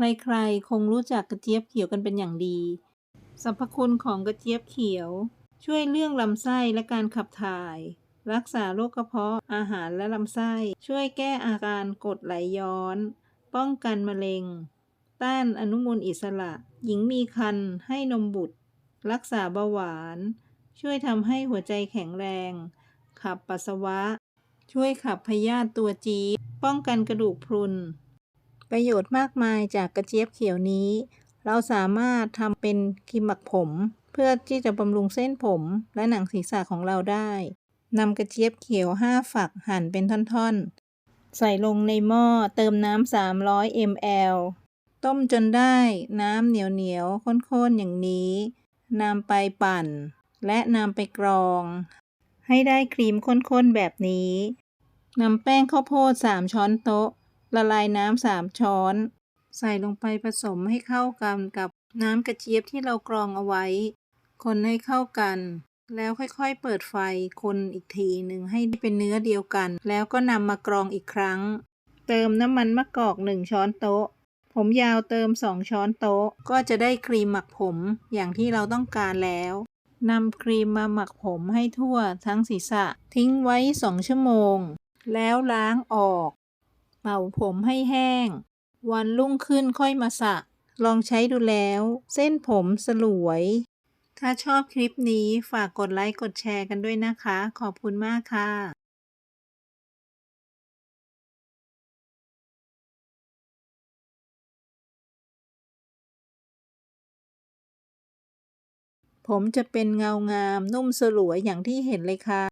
ใครๆ คงรู้จักกระเจี๊ยบเขียวกันเป็นอย่างดี สรรพคุณของกระเจี๊ยบเขียว ช่วยเรื่องลำไส้และการขับถ่าย รักษาโรคกระเพาะอาหารและลำไส้ ช่วยแก้อาการกรดไหลย้อน ป้องกันมะเร็ง ต้านอนุมูลอิสระ หญิงมีครรภ์ให้นมบุตร รักษาเบาหวาน ช่วยทำให้หัวใจแข็งแรง ขับปัสสาวะ ช่วยขับพยาธิตัวจี๊ดป้องกันกระดูกพรุน ประโยชน์มากมายจากกระเจี๊ยบเขียวนี้ เราสามารถทำเป็นครีมหมักผม เพื่อที่จะบำรุงเส้นผมและหนังศีรษะของเราได้นำกระเจี๊ยบเขียว 5 ฝักหั่นเป็นท่อนๆ ใส่ลงในหม้อเติมน้ำ 300 ml ต้มจนได้น้ำเหนียวๆข้นๆ อย่างนี้นำไปปั่น และนำไปกรอง ให้ได้ครีมข้นๆ แบบนี้นำแป้งข้าวโพด 3 ช้อนโต๊ะ ละลายน้ำ3ช้อน ใส่ลงไปผสมให้เข้ากันกับน้ำกระเจี๊ยบที่เรากรองเอาไว้ คนให้เข้ากัน แล้วค่อยๆเปิดไฟคนอีกทีหนึ่งให้เป็นเนื้อเดียวกัน แล้วก็นำมากรองอีกครั้ง เติมน้ำมันมะกอก1ช้อนโต๊ะ ผมยาวเติม2ช้อนโต๊ะ ก็จะได้ครีมหมักผมอย่างที่เราต้องการแล้วนำครีมมาหมักผมให้ทั่วทั้งศีรษะ ทิ้งไว้2ชั่วโมง แล้วล้างออก เป่าผมให้แห้ง วันรุ่งขึ้นค่อยมาสระลองใช้ดูแล้ว เส้นผมสลวย ถ้าชอบคลิปนี้ฝากกดไลค์กดแชร์กันด้วยนะคะ ขอบคุณมากค่ะผมจะเป็นเงางามนุ่มสลวยอย่างที่เห็นเลยค่ะ